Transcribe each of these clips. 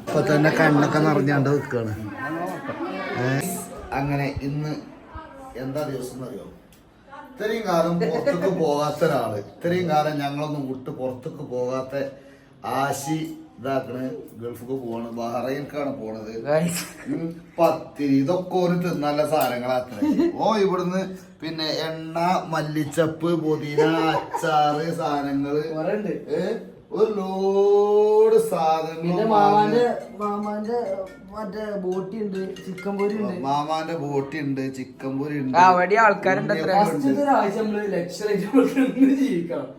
ഇപ്പൊ തന്നെ കണ്ണൊക്കെ നിറഞ്ഞാണ്ട് നിൽക്കാണ് അങ്ങനെ ഇന്ന് എന്താ ദിവസം എന്നറിയോ ഇത്രയും കാലം പുറത്തേക്ക് പോകാത്ത ഒരാൾ. ഇത്രയും കാലം ഞങ്ങളൊന്നും വിട്ട് പുറത്തേക്ക് പോകാത്ത ആശി ഇതാക്കണ്. ഗൾഫിക്ക് പോവാണ്. ബഹ്റൈൻക്കാണ് പോണത്. പത്തിരി. ഇതൊക്കെ ഒരു തിന്നല്ല സാധനങ്ങളാത്ര ഓ ഇവിടുന്ന് പിന്നെ എണ്ണ മല്ലിച്ചപ്പ് പുതിന അച്ചാറ് സാധനങ്ങൾ. ഒരു ലോഡ് സാധനങ്ങൾ മാമാന്റെ മാമാന്റെ മറ്റേ ബോട്ടി ഉണ്ട് ചിക്കൻ പൊരി ഉണ്ട്. മാമാന്റെ ബോട്ടി ഉണ്ട് ചിക്കൻ പൊരി ഉണ്ട്. അവിടെ ആൾക്കാരുണ്ട് ലക്ഷറി ജീവിക്കണം.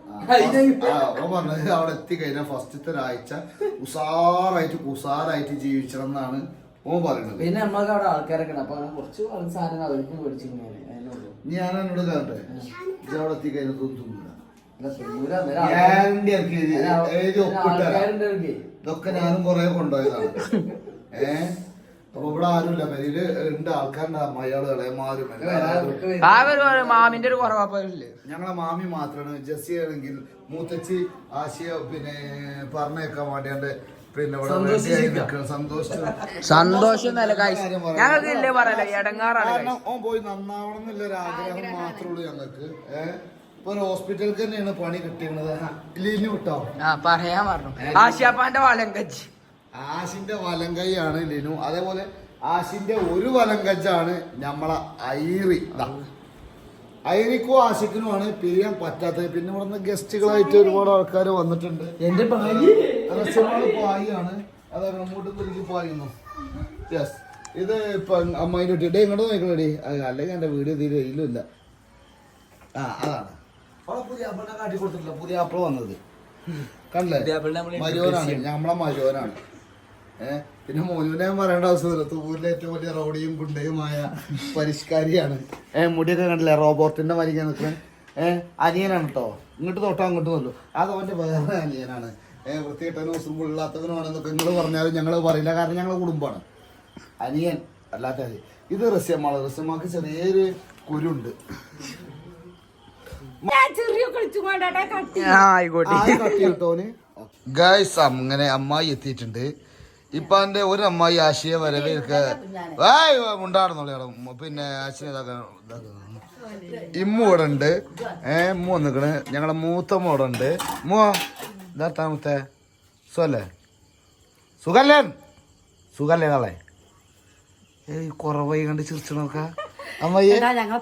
പറഞ്ഞത് അവിടെ എത്തിക്കഴിഞ്ഞാൽ ഫസ്റ്റത്തെ ഒരാഴ്ച ഉസാറായിട്ട് ഉസാറായിട്ട് ജീവിച്ചണം എന്നാണ് ഓൻ പറയുന്നത്. പിന്നെ നമ്മൾക്ക് അവിടെ ആൾക്കാരൊക്കെ ഉണ്ട്. അപ്പൊ കുറച്ച് സാധനങ്ങൾ അവർക്ക് മേടിച്ചിങ്ങനെ അതിനുള്ളൂ ഞാൻ എന്നോട് കേട്ടെ? ഇത് അവിടെ എത്തിക്കഴിഞ്ഞാൽ അവർക്ക്. ഇതൊക്കെ ഞാനും കൊറേ കൊണ്ടുപോയതാണ്. ഏ? അപ്പൊ ഇവിടെ ആരുമില്ല. പെരിയിൽ ഉണ്ട് ആൾക്കാരുണ്ട്. അമ്മയാൾ ഇളയമാരും എല്ലാവരും ഒരു മാമിന്റെ ഒരു കുറവാപ്പല്ലേ ഞങ്ങളെ മാമി മാത്രമാണ് ജസ്സി ആണെങ്കിൽ മൂത്തച്ചി ആശയ പിന്നെ പറഞ്ഞേക്കാൻ വേണ്ടിയാണ്ട് പിന്നെ സന്തോഷം ഞങ്ങൾക്ക് ഇല്ലേ പറയല ഓൻ പോയി നന്നാവണം എന്നുള്ള ഒരു ആഗ്രഹം മാത്രമേ ഉള്ളൂ ഞങ്ങൾക്ക്. ഏഹ് ഇപ്പൊ ഒരു ഹോസ്പിറ്റലിൽ തന്നെയാണ് പണി കിട്ടിയത് ലിനു വിട്ടോ? ആ പറയാൻ പറഞ്ഞു. ആശാപ്പാന്റെ വളങ്കച്ചി കച്ചി ആശിന്റെ വലം കൈയാണ് ലിനു. അതേപോലെ ആശിന്റെ ഒരു വലം കജ്ജാണ് നമ്മളെ ഐറി. ഐറിക്കും ആശിക്കിനുമാണ് പിരിയാൻ പറ്റാത്തത്. പിന്നെ ഇവിടുന്ന് ഗസ്റ്റുകളായിട്ട് ഒരുപാട് ആൾക്കാർ വന്നിട്ടുണ്ട്. എന്റെ പായാണ് അതാ അങ്ങോട്ട് തിരികെ പായുന്നു യെസ് ഇത് ഇപ്പൊ അമ്മയുടെ കുട്ടി ഡേ ഇങ്ങോട്ട് നോക്കണടി അല്ലെങ്കിൽ എന്റെ വീഡിയോ തീരെ ഇല്ല ആ അതാണ്. പുതിയ ആപ്പിളിനെ കാട്ടി കൊടുത്തിട്ടില്ല. പുതിയ ആപ്പിൾ വന്നത്. കണ്ടില്ലേ? മരുവനാണ് നമ്മളെ മരുവനാണ് ഏഹ് പിന്നെ മോനുവിനെ ഞാൻ പറയേണ്ട അവസ്ഥയില്ല തൂരിലെ ഏറ്റവും വലിയ റോഡിയും ഗുണ്ടയുമായ പരിഷ്കാരിയാണ്. ഏഹ് മുടിയൊക്കെ കണ്ടില്ലേ? റോബോട്ടിന്റെ മരിക്കാൻ നിൽക്കുന്നത് ഏഹ് അനിയനാണ് കേട്ടോ ഇങ്ങോട്ട് തൊട്ടോ അങ്ങോട്ട് നോല്ലു അത് അവന്റെ വേറെ അനിയനാണ്. ഏഹ് വൃത്തിയിട്ടനും ഉസുമ്പുള്ളാത്തവനുമാണെന്നൊക്കെ നിങ്ങൾ പറഞ്ഞാലും ഞങ്ങൾ പറയില്ല. കാരണം ഞങ്ങളെ കുടുംബമാണ്. അനിയൻ അല്ലാത്ത. ഇത് റസ്യമാണ് റസ്യമാക്ക് ചെറിയൊരു കുരുണ്ട്. ആ ആയിക്കോട്ടെ. ഗായ്സ് അങ്ങനെ അമ്മായി എത്തിയിട്ടുണ്ട്. ഇപ്പൊ എന്റെ ഒരു അമ്മായി ആശയെ വരവേൽക്ക ഉണ്ടാടുന്നുള്ളൂ പിന്നെ ആശയ ഇമ്മു ഇവിടെ ഉണ്ട്. ഏ ഇമ്മു വന്നിക്കണ്. ഞങ്ങളെ മൂത്തമ്മ ഇവിടെ ഉണ്ട്. മോ ഇതാ മുത്തേ. സുഖല്ലേ? സുഖല്ലേ? സുഖല്ലേ നാളെ? ഏയ് കുറവായി കണ്ട് ചിരിച്ച അമ്മയെ.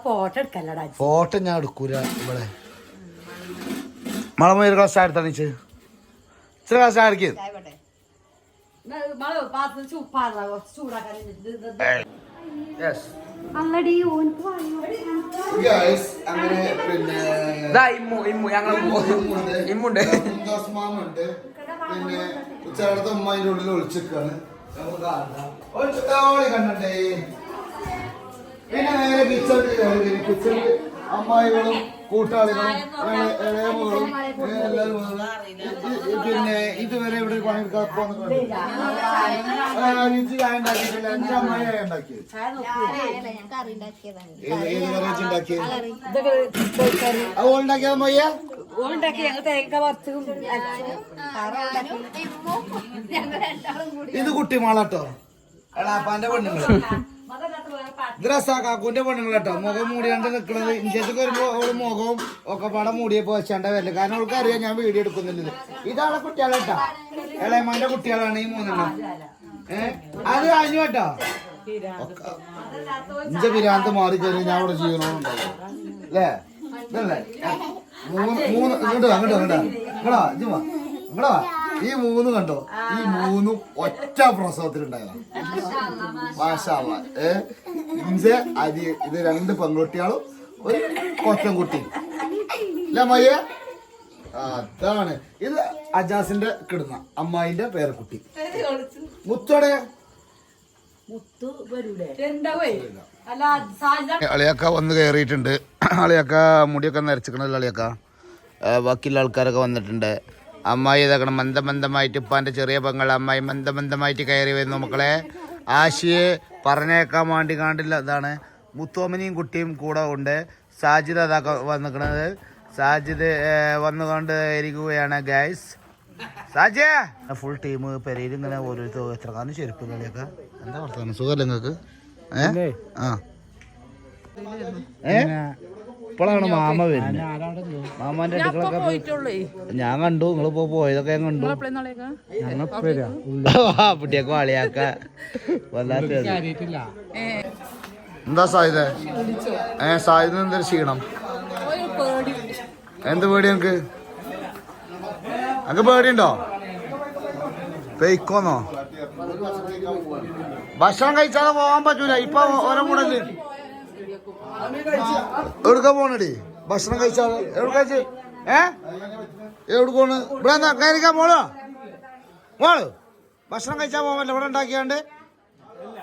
ഫോട്ടോ എടുക്കല്ലടാ. ഫോട്ടോ ഞാൻ എടുക്കൂല ഇവിടെ. മളമ ഒരു ഗ്ലാസ് എടുത്തണിച്ച് ഇത്ര ഗ്ലാസ് ആയിരിക്കും ഇതാ ഇമ്മു ഇമ്മു ഞങ്ങൾ ഇമ്മുണ്ട്. മാമുണ്ട് പിന്നെ ഉച്ചയുടെ ഉമ്മതിന്റെ ഉള്ളിൽ ഒളിച്ചിക്കാണ് നമുക്ക് കാണാം. ഒളിച്ചിട്ടാവളി കണ്ടേ പിന്നെ നേരെ കിച്ചണിൽ കിച്ചണിൽ അമ്മായികളും കൂട്ടാളികളും ഇളയമകളും എല്ലാവരും പിന്നെ ഇതുവരെ ഇവിടെ പണിയെടുക്കാൻ പോകുന്നുണ്ട് ചായ ഉണ്ടാക്കിയിട്ടില്ല. എന്റെ അമ്മായി ചായ ഉണ്ടാക്കിയത് ഏത് ഏത് വെറൈറ്റി ഉണ്ടാക്കിയത് അത് ഉണ്ടാക്കിയത് അമ്മയ്യ? ഓണ്ടാക്കി ഞങ്ങൾ തേങ്ങ പറിച്ചും ഇത് കുട്ടിമാളട്ടോ എളാപ്പാന്റെ പെണ്ണുങ്ങൾ. ഇത് റസാക്കാക്കൂന്റെ പെണ്ണുങ്ങൾ കേട്ടോ മുഖം മൂടിയാണ്ട് നിക്കണത്. ഇന്ത്യയ്ക്ക് വരുമ്പോ അവൾ മുഖവും ഒക്കെ പടം മൂടിയപ്പോ വെച്ചാണ്ട വരില്ല കാരണം അവൾക്ക് അറിയാം ഞാൻ വീഡിയോ എടുക്കുന്നില്ല ഇതാണ് കുട്ടികളെ കേട്ടോ ഇളയമാന്റെ കുട്ടികളാണ് ഈ മൂന്നെണ്ണം. ഏഹ് അത് കഴിഞ്ഞു കേട്ടോ. ഇഞ്ച പിരാന്ത് മാറി കഴിഞ്ഞാൽ ഞാൻ അവിടെ ജീവനോടുണ്ടാവും അല്ലേ? ഇതല്ലേ? മൂന്ന് മൂന്ന് ഇങ്ങോട്ട് അങ്ങോട്ടോ ഇങ്ങോട്ട് ഇങ്ങടാ ഇങ്ങോട്ട് വാ. ഇങ്ങോട്ട് വാ, ഇജ്ജ് വാ. ഇങ്ങോട്ട് വാ. ഈ മൂന്ന് കണ്ടോ? ഈ മൂന്നും ഒറ്റ പ്രസവത്തിലുണ്ടായതാണ് മാഷാള്ള ഏ? ഇഞ്ച അരി ഇത് രണ്ട് പെൺകുട്ടികളും ഒരു കൊച്ചൻ കുട്ടി. അല്ലേ മയ്യ അതാണ്. ഇത് അജാസിന്റെ കിടന്ന അമ്മായിന്റെ പേരക്കുട്ടി. മുത്തോടെ അളിയാക്ക വന്ന് കയറിയിട്ടുണ്ട് അളിയാക്ക മുടിയൊക്കെ നരച്ചിക്കണല്ലോ അളിയാക്ക. ബാക്കിയുള്ള ആൾക്കാരൊക്കെ വന്നിട്ടുണ്ട്. അമ്മായി ഇതാക്കണം മന്ദമന്ദമായിട്ട് ഇപ്പാന്റെ ചെറിയ പെങ്ങൾ അമ്മായി മന്ദമന്ദമായിട്ട് കയറി വരുന്നു മക്കളെ. ആശയെ പറഞ്ഞേക്കാൻ വേണ്ടി കാണ്ടില്ല. ഇതാണ് മുത്തോമനിയും കുട്ടിയും കൂടെ ഉണ്ട്. സാജിദ് അതാ വന്നിക്കണത്. സാജിദ് വന്നുകൊണ്ട് ഇരിക്കുകയാണ് ഗൈസ് സാജി ഫുൾ ടീം പെരയിൽ ഇങ്ങനെ ഓരോരുത്തർ എത്ര കാലം ചെരുപ്പ് കളിയൊക്കെ. എന്താ വർത്തമാനം സുഖമല്ലേ നിങ്ങൾക്ക്? ഏ? ആ. ഏ? ഇപ്പോഴാണ് മാമ വരുന്നത്. മാമാന്റെ അടുക്കളൊക്കെ ഞാൻ കണ്ടു നിങ്ങളിപ്പോ പോയതൊക്കെ ഞാൻ കണ്ടു. കുട്ടിയൊക്കെ വാളിയാക്ക വല്ലാത്ത എന്താ സായുധ ഏ സായുധ എന്തൊരു ക്ഷീണം? എന്ത് പേടി എനിക്ക് എനിക്ക് പേടിയുണ്ടോ? പെയ്ക്കോന്നോ? ഭക്ഷണം കഴിച്ചാതെ പോകാൻ പറ്റൂല. ഇപ്പൊ ഓരോ കൂടൽ എവിടുക്ക പോണടി? ഭക്ഷണം കഴിച്ചാൽ എവിടെ കഴിച്ച്? ഏ? എവിടെ പോണ്? ഇവിടെ കയറിക്കാൻ മോളോ? മോൾ ഭക്ഷണം കഴിച്ചാൽ പോകാൻ പറ്റില്ല. ഇവിടെ ഉണ്ടാക്കിയാണ്ട്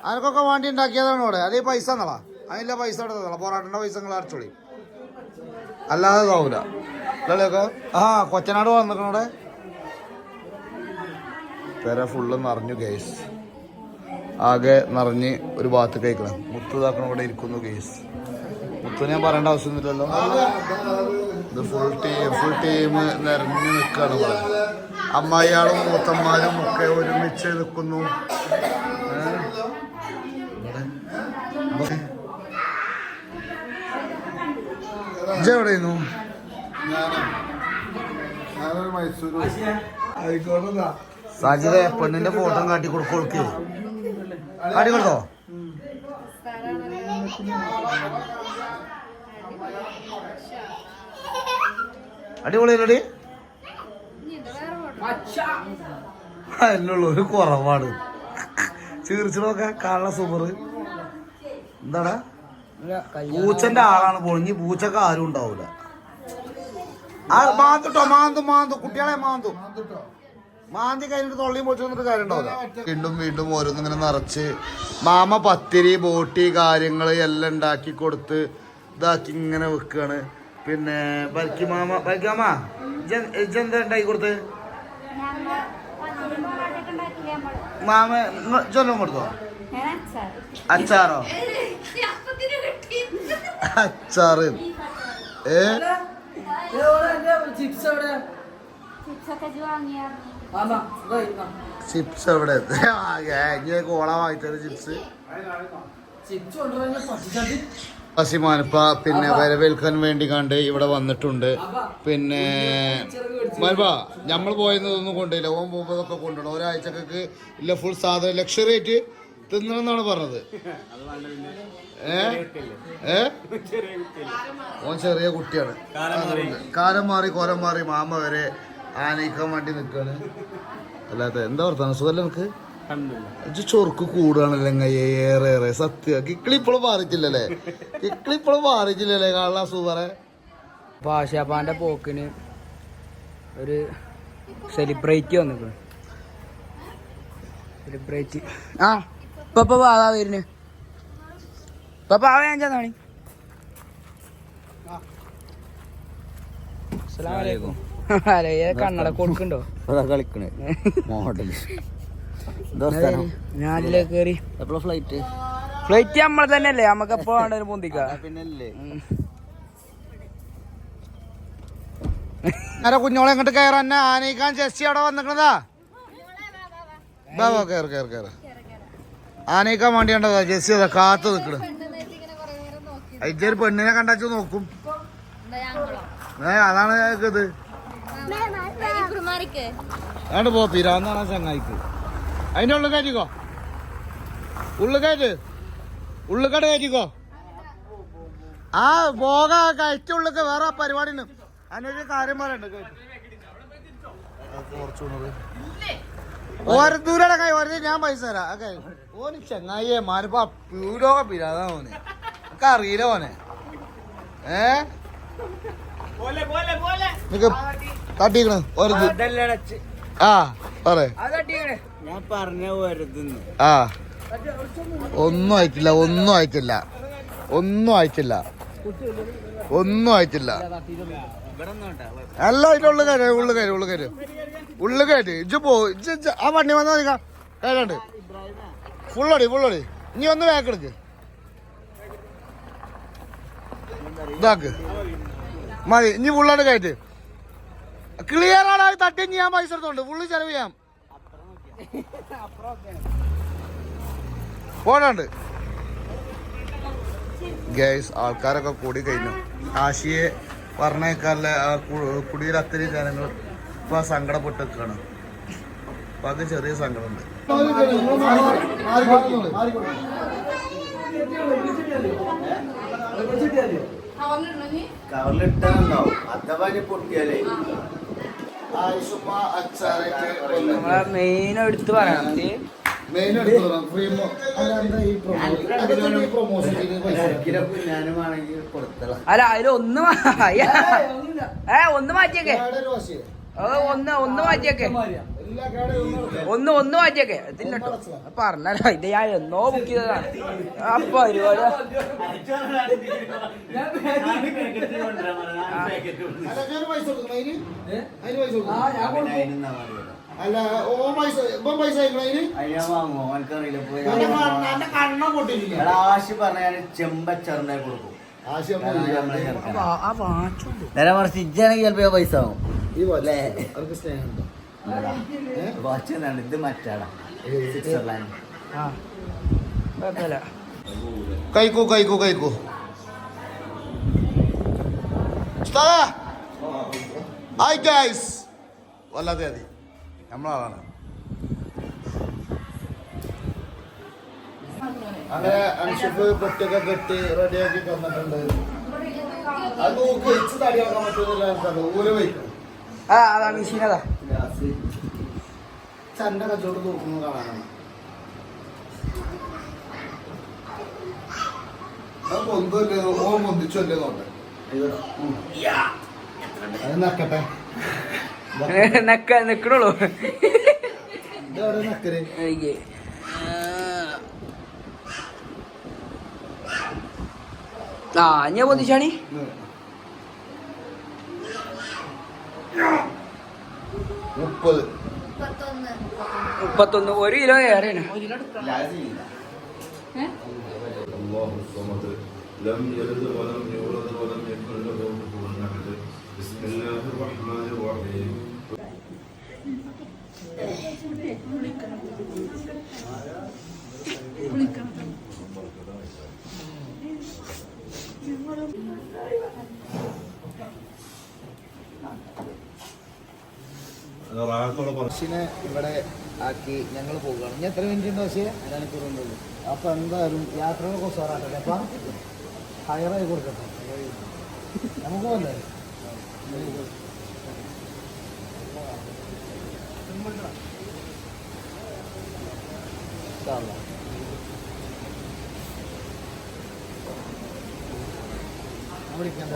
അനക്കൊക്കെ വേണ്ടി ഉണ്ടാക്കിയതാണ് ഇവിടെ. അതേ പൈസ എന്നളാ അതില്ല പൈസ എടുത്തതാ പൊറാട്ടന്റെ പൈസ നിങ്ങൾ അടച്ചോളി. അല്ലാതെ ഇതാവൂല. ആ കൊച്ചനാട് വന്നിട്ടുണ്ടെ പെര ഫുള്ള് നിറഞ്ഞു ഗേസ് ആകെ നിറഞ്ഞ് ഒരു ഭാഗത്ത് കഴിക്കണം മുത്തുതാക്കണ ഇവിടെ ഇരിക്കുന്നു ഗേസ് മുത്ത് ഞാൻ പറയേണ്ട ആവശ്യമൊന്നുമില്ലല്ലോ. ഇത് ഫുൾ ടീം ഫുൾ ടീം നിറഞ്ഞു നിൽക്കുകയാണ് ഇവിടെ. അമ്മായിയാളും മൂത്തന്മാരും ഒക്കെ ഒരുമിച്ച് നിൽക്കുന്നു. എവിടെയായിരുന്നു സാജിത പെണ്ണിന്റെ ഫോട്ടോ കാട്ടി കൊടുക്കൊടുക്ക് കാട്ടി കൊടുത്തോ? അടിപൊളിയല്ലടി അതിനുള്ള ഒരു കുറവാണ്. ചീർച്ചിടൊക്കെ കാണുന്ന സൂപ്പർ എന്താടാ? പൂച്ചന്റെ ആളാണ് പൊളിഞ്ഞ് പൂച്ചക്ക് ആരും ഉണ്ടാവൂല. ആ മാന്തുട്ടോ മാന്തു മാന്തു. കുട്ടികളെ മാന്തു. മാന്തി കഴിഞ്ഞിട്ട് തൊള്ളിയും പൊളിച്ചു വന്നിട്ട് കാര്യം ഉണ്ടാവില്ല വീണ്ടും വീണ്ടും ഓരോന്നും ഇങ്ങനെ നിറച്ച് മാമ പത്തിരി ബോട്ടി കാര്യങ്ങൾ എല്ലാം ഉണ്ടാക്കി കൊടുത്ത് ഇതാക്കി ഇങ്ങനെ വെക്കാണ്. പിന്നെ ബൽക്കി മാമ ബൽക്കി മാമ ഇജെന്താ ഉണ്ടാക്കി കൊടുത്ത്? മാമ ചൊല്ലും കൊടുത്തോ? അച്ചാറോ? അച്ചാറ്. ഏ? ചിപ്സ് എവിടെ? ചിപ്സ് ഒക്കെ ഇതാ. ചിപ്സ് എവിടെ ഇനി കോള വാങ്ങിത്തരും ചിപ്സ് അസിമാനിപ്പ പിന്നെ വരവേൽക്കാൻ വേണ്ടി കണ്ട് ഇവിടെ വന്നിട്ടുണ്ട്. പിന്നെ മൽബ നമ്മൾ പോയതൊന്നും കൊണ്ടില്ല ഓൻ പോകുമ്പോഴൊക്കെ കൊണ്ടുപോകണം ഒരാഴ്ചക്കൊക്കെ ഇല്ല ഫുൾ സാധനം ലക്ഷറി ആയിട്ട് തിന്നണമെന്നാണ് പറഞ്ഞത്. ഏ? ഏ? ഓൻ ചെറിയ കുട്ടിയാണ്. കാലം മാറി കോലം മാറി മാമ വരെ ആനയിക്കാൻ വേണ്ടി നിൽക്കാണ് അല്ലാത്ത എന്താ വർത്താനം? സുഖമല്ല നിനക്ക്? ഇജ്ജ് ചൊറുക്ക് കൂടുകയാണല്ലേ ഏറെ ഏറെ. സത്യം. കിക്കിളി ഇപ്പോഴും മാറിയിട്ടില്ലല്ലേ? കിക്കിളി ഇപ്പോഴും മാറിയിട്ടില്ലല്ലേ? കാണാൻ സൂപ്പറെ പാഷാപ്പാന്റെ പോക്കിന് ഒരു സെലിബ്രേറ്റ് വന്നിക്കണ്. സെലിബ്രേറ്റ് ആ ഇപ്പൊ വാതാ വരുന്നു. ഇപ്പൊ പാവ ഞാൻ ചെന്നാണി അസ്സലാമലൈക്കും കണ്ണട കൊടുക്കണ്ടോ? കളിക്കണേ. മോഡൽ ഞാൻ അതിലേക്ക് എപ്പോഴാ ഫ്ലൈറ്റ് ഫ്ലൈറ്റ് നമ്മളെ തന്നെ അല്ലേ നമുക്ക് എപ്പോ വേണ്ടത് പൊന്തിക്ക. പിന്നല്ലേ. ആരെ കുഞ്ഞോളെ ഇങ്ങോട്ട് കയറാൻ ആനയിക്കാൻ ജെസ്സി അവിടെ വന്നിക്കണതാ? ബാ ബാ കയറ് കയറ് കയറ് ആനയിക്കാൻ വേണ്ടിയാണ്ടതാ ജെസ്സി അതാ കാത്തു അതിന്റെ അയച്ചൊരു പെണ്ണിനെ കണ്ടാച്ചു നോക്കും. ഏ അതാണ് ഇത്. അങ്ങോട്ട് പോ പിരാന്നാണ് ചങ്ങായിക്ക്? അതിന്റെ ഉള്ളിൽ കയറ്റിക്കോ. ഉള്ളു കയറ്റ്. ഉള്ളിക്കട കയറ്റിക്കോ. ആ പോക. കയറ്റുള്ളിക്ക് വേറെ പരിപാടി ഉണ്ട് അതിനൊരു കാര്യം പറയണ്ട് ഓരോ ദൂരം കൈ ഓരോ ഞാൻ പൈസ തരാം. ഓക്കെ. ഓന് ചെങ്ങായിയെ മാനിപ്പോ പ്യൂരോ പിരാതാ ഓന്. ഒക്കെ അറിയില്ല ഓനെ. ഏ? നിക്ക് തട്ടിക്കണ് ഒരത് ആ പറ ഞാൻ പറഞ്ഞ ഒരതെന്ന് ആ. ഒന്നും ആയിട്ടില്ല ഒന്നും ആയിട്ടില്ല. ഒന്നും ആയിട്ടില്ല. ഒന്നും ആയിട്ടില്ല. അല്ല അതിന്റെ ഉള്ളു കാര്യം ഉള്ളു കാര്യം ഉള്ളു കാര്യം ഉള്ളു കാര്യം ഇജ്ജ് പോ ഇജ്ജ് ആ വണ്ടി വന്നാ നിൽക്ക കാര്യണ്ട് ഫുള്ളടി ഫുള്ളടി ഇനി ഒന്ന് വേക്കെടുക്ക് ഇതാക്ക്. മതി ഇനി ഫുള്ളടി കയറ്റ്. ക്ലിയർ ആണ് അത് തട്ടി ചെയ്യാൻ പൈസ എടുത്തോണ്ട്. ഫുള്ള് ചെലവ് ചെയ്യാം. പോണുണ്ട്. ഗൈസ് ആൾക്കാരൊക്കെ കൂടി കഴിഞ്ഞു. കാശിയെ പറഞ്ഞേക്കാറില്ല ആ കുടിയിൽ അത്രയും ജനങ്ങൾ ഇപ്പൊ സങ്കടപ്പെട്ട് നിൽക്കാണ് അപ്പൊ അത് ചെറിയ സങ്കടമുണ്ട്. കവറിലിട്ടാണോ അഥവാ പൊട്ടിയാലേ. നമ്മളെ മെയിൻ എടുത്ത് പറയാം ഇത് മെയിൻ കിലോ ഞാനും ആണെങ്കിൽ കൊടുത്തളാം. അല്ല അതിൽ ഒന്ന് ഏ ഒന്ന് മാറ്റിയേക്കെ. ഒന്ന് ഒന്ന് മാറ്റിയേക്കെ. ഒന്ന് ഒന്ന് മാറ്റിയൊക്കെ. ഇതില്ലട്ടോ പറഞ്ഞല്ലോ ഇത് ഞാൻ എന്നോ ബുക്ക് ചെയ്തതാണ് അപ്പൊ ഒരുപാട് അല്ല ഓ പൈസ ഇപ്പം പൈസ ആശി പറഞ്ഞാൽ ചെമ്പച്ചറിനെ കൊടുക്കും. നേരെ മറിച്ച് ഇജ്ജാണെങ്കിൽ ചിലപ്പോ പൈസ ആവും. ഈ പോലെ അവർക്ക് സ്നേഹമുണ്ടോ? വാച്ച് എന്നാണ് ഇത് മറ്റാടാ. സ്വിറ്റ്സർലാൻഡ് കഴിക്കൂ കഴിക്കൂ കഴിക്കൂ ഉസ്താദേ. ഹായ് ഗൈസ് വല്ലാതെ മതി നമ്മളാളാണ്. അങ്ങനെ അൻഷിഫ് പെട്ടൊക്കെ കെട്ടി റെഡിയാക്കി തന്നിട്ടുണ്ട്. അത് നോക്കി വെച്ച് തടിയാക്കാൻ പറ്റുന്നില്ല ഊര് വയ്ക്കും. ആ അതാ മെഷീൻ അതാ ചണ്ട കച്ചോട്ട് നോക്കുന്നത് കാണാനാണ് നിക്കണുള്ളൂ. ആ. ഞാൻ പൊന്തിച്ചാണി? മുപ്പത്. മുപ്പത്തൊന്ന്. ഒരു കിലോ ഏറെയാണ്. ബസ്സിനെ ഇവിടെ ആക്കി ഞങ്ങൾ പോവുകയാണ്. ഇനി എത്ര മിനിറ്റ് ഉണ്ട് പക്ഷേ അപ്പം എന്തായാലും യാത്രകളൊക്കെ ഉസാറാക്കട്ടെ അപ്പം ഹയറായി കൊടുക്കട്ടെ. നമുക്ക് പോലെ വിളിക്കാൻ